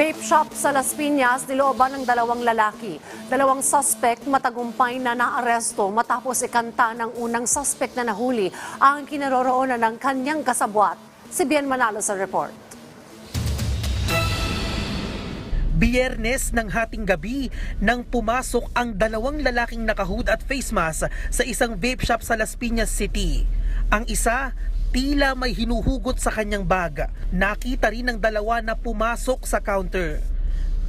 Vape shop sa Las Piñas, nilooban ng dalawang lalaki. Dalawang suspect matagumpay na naaresto matapos ikanta ng unang suspect na nahuli ang kinaroroonan ng kanyang kasabwat. Si Bien Manalo sa report. Biyernes ng hating gabi nang pumasok ang dalawang lalaking nakahood at face mask sa isang vape shop sa Las Piñas City. Ang isa, tila may hinuhugot sa kanyang bag. Nakita rin ng dalawa na pumasok sa counter.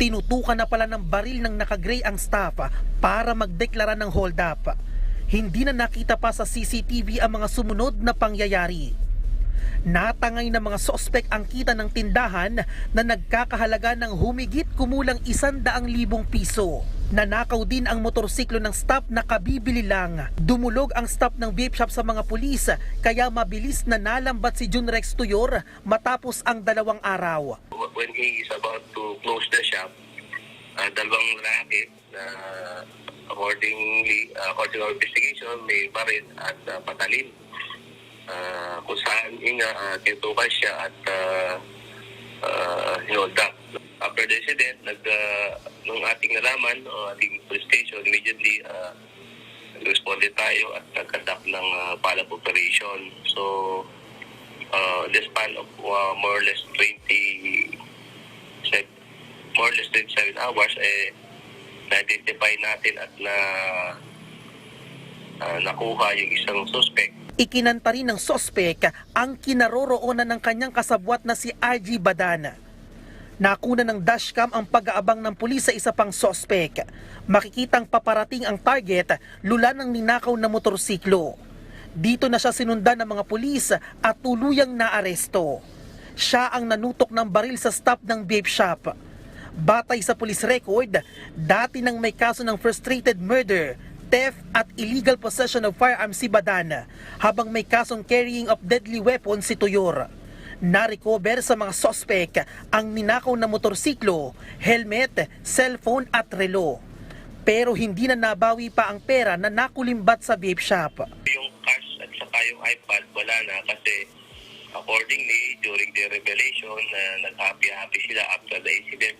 Tinutukan na pala ng baril ng nakagray ang staff para magdeklara ng hold up. Hindi na nakita pa sa CCTV ang mga sumunod na pangyayari. Natangay ng mga sospek ang kita ng tindahan na nagkakahalaga ng humigit kumulang isandaang libong piso. Nanakaw din ang motorsiklo ng staff na kabibili lang. Dumulog ang staff ng vape shop sa mga pulis kaya mabilis na nalambat si Jun Rex Tuyor matapos ang dalawang araw. when he is about to close the shop, uh, dalawang lalaki na accordingly, uh, according to our investigation, may baril at uh, patalin. Uh, kung saan nga uh, tinutukan siya at uh, uh, hinold up. After the incident, nag, uh, nalaman, o ating police station, immediately uh, responded tayo at nag-conduct ng uh, follow-up operation. So, uh, the span of uh, more or less 20 se- more or less 27 hours eh na-identify natin at na uh, nakuha yung isang suspect Ikinanta rin ng sospek ang kinaroroonan ng kanyang kasabwat na si RG Badana. Nakuna ng dashcam ang pag-aabang ng pulis sa isa pang sospek. Makikitang paparating ang target, lula ng ninakaw na motorsiklo. Dito na siya sinundan ng mga pulis at tuluyang naaresto. Siya ang nanutok ng baril sa stop ng vape shop. Batay sa police record, dati nang may kaso ng frustrated murder, theft at illegal possession of firearms si Badan, habang may kasong carrying of deadly weapons si Tuyor. Na-recover sa mga sospek ang ninakaw na motorsiklo, helmet, cellphone at relo. Pero hindi na nabawi pa ang pera na nakulimbat sa vape shop. yung cash at saka yung iPad wala na kasi accordingly during the revelation na nag-happy-happy sila after the incident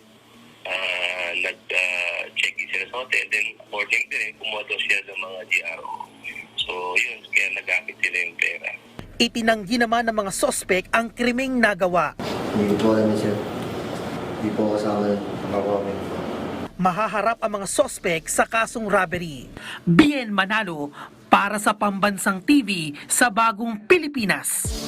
uh, nag-check in sila sa hotel then accordingly rin kumuha ng mga GRO so yun kaya nagamit sila yung pera Itinanggi naman ng mga sospek ang krimeng nagawa. Hindi po alam sir. Hindi po kasama ng comment. Mahaharap ang mga sospek sa kasong robbery. Bien Manalo para sa Pambansang TV sa Bagong Pilipinas.